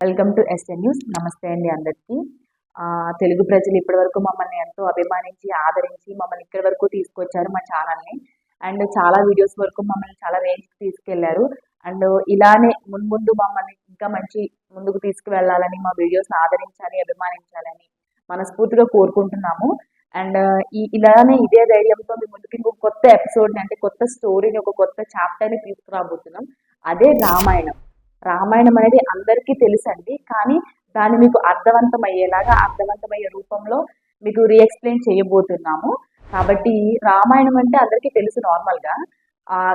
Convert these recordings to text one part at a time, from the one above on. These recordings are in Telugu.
Welcome to SN news. నమస్తే అండి అందరికీ. తెలుగు ప్రజలు ఇప్పటివరకు మమ్మల్ని ఎంతో అభిమానించి ఆదరించి మమ్మల్ని ఇక్కడి వరకు తీసుకొచ్చారు మా ఛానల్ని. అండ్ చాలా వీడియోస్ వరకు మమ్మల్ని చాలా రేంజ్కి తీసుకెళ్ళారు. అండ్ ఇలానే మున్ముందు మమ్మల్ని ఇంకా మంచి ముందుకు తీసుకువెళ్ళాలని మా వీడియోస్ని ఆదరించాలి అభిమానించాలని మనస్ఫూర్తిగా కోరుకుంటున్నాము. అండ్ ఈ ఇలానే ఇదే ధైర్యంతో మీ ముందుకి ఇంకొక కొత్త ఎపిసోడ్ని అంటే కొత్త స్టోరీని ఒక కొత్త చాప్టర్ని తీసుకురాబోతున్నాం. అదే రామాయణం. రామాయణం అనేది అందరికీ తెలుసండి. కానీ దాన్ని మీకు అర్థవంతం అయ్యేలాగా అర్థవంతమయ్యే రూపంలో మీకు రీఎక్స్ప్లెయిన్ చేయబోతున్నాము. కాబట్టి రామాయణం అంటే అందరికీ తెలుసు నార్మల్గా.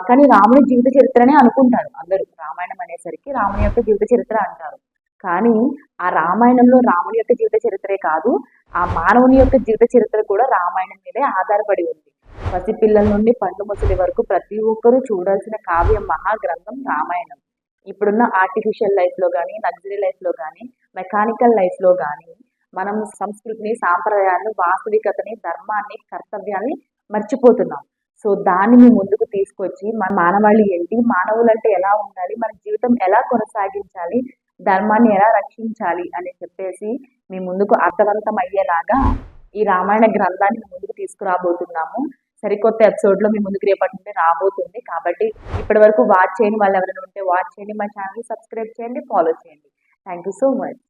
కానీ రాముని జీవిత చరిత్రనే అనుకుంటారు అందరూ. రామాయణం అనేసరికి రాముని యొక్క జీవిత చరిత్ర అంటారు. కానీ ఆ రామాయణంలో రాముని యొక్క జీవిత చరిత్రే కాదు. ఆ మానవుని యొక్క జీవిత చరిత్ర కూడా రామాయణం మీదే ఆధారపడి ఉంది. పసిపిల్లల నుండి పండు ముసలి వరకు ప్రతి ఒక్కరూ చూడాల్సిన కావ్య మహాగ్రంథం రామాయణం. ఇప్పుడున్న ఆర్టిఫిషియల్ లైఫ్లో కానీ లగ్జరీ లైఫ్లో కానీ మెకానికల్ లైఫ్లో కానీ మనం సంస్కృతిని సాంప్రదాయాన్ని వాస్తవికతని ధర్మాన్ని కర్తవ్యాన్ని మర్చిపోతున్నాం. సో దాన్ని ముందుకు తీసుకొచ్చి మన మానవాళి ఏంటి మానవులు అంటే ఎలా ఉండాలి మన జీవితం ఎలా కొనసాగించాలి ధర్మాన్ని ఎలా రక్షించాలి అని చెప్పేసి మీ ముందుకు అర్థవంతం అయ్యేలాగా ఈ రామాయణ గ్రంథాన్ని ముందుకు తీసుకురాబోతున్నాము. సరికొత్త ఎపిసోడ్లో మీ ముందుకు రేపటి నుండి రాబోతుంది. కాబట్టి ఇప్పటి వరకు వాచ్ చేయని వాళ్ళు ఎవరైనా ఉంటే వాచ్ చేయండి. మా ఛానల్ సబ్స్క్రైబ్ చేయండి ఫాలో చేయండి. Thank you so much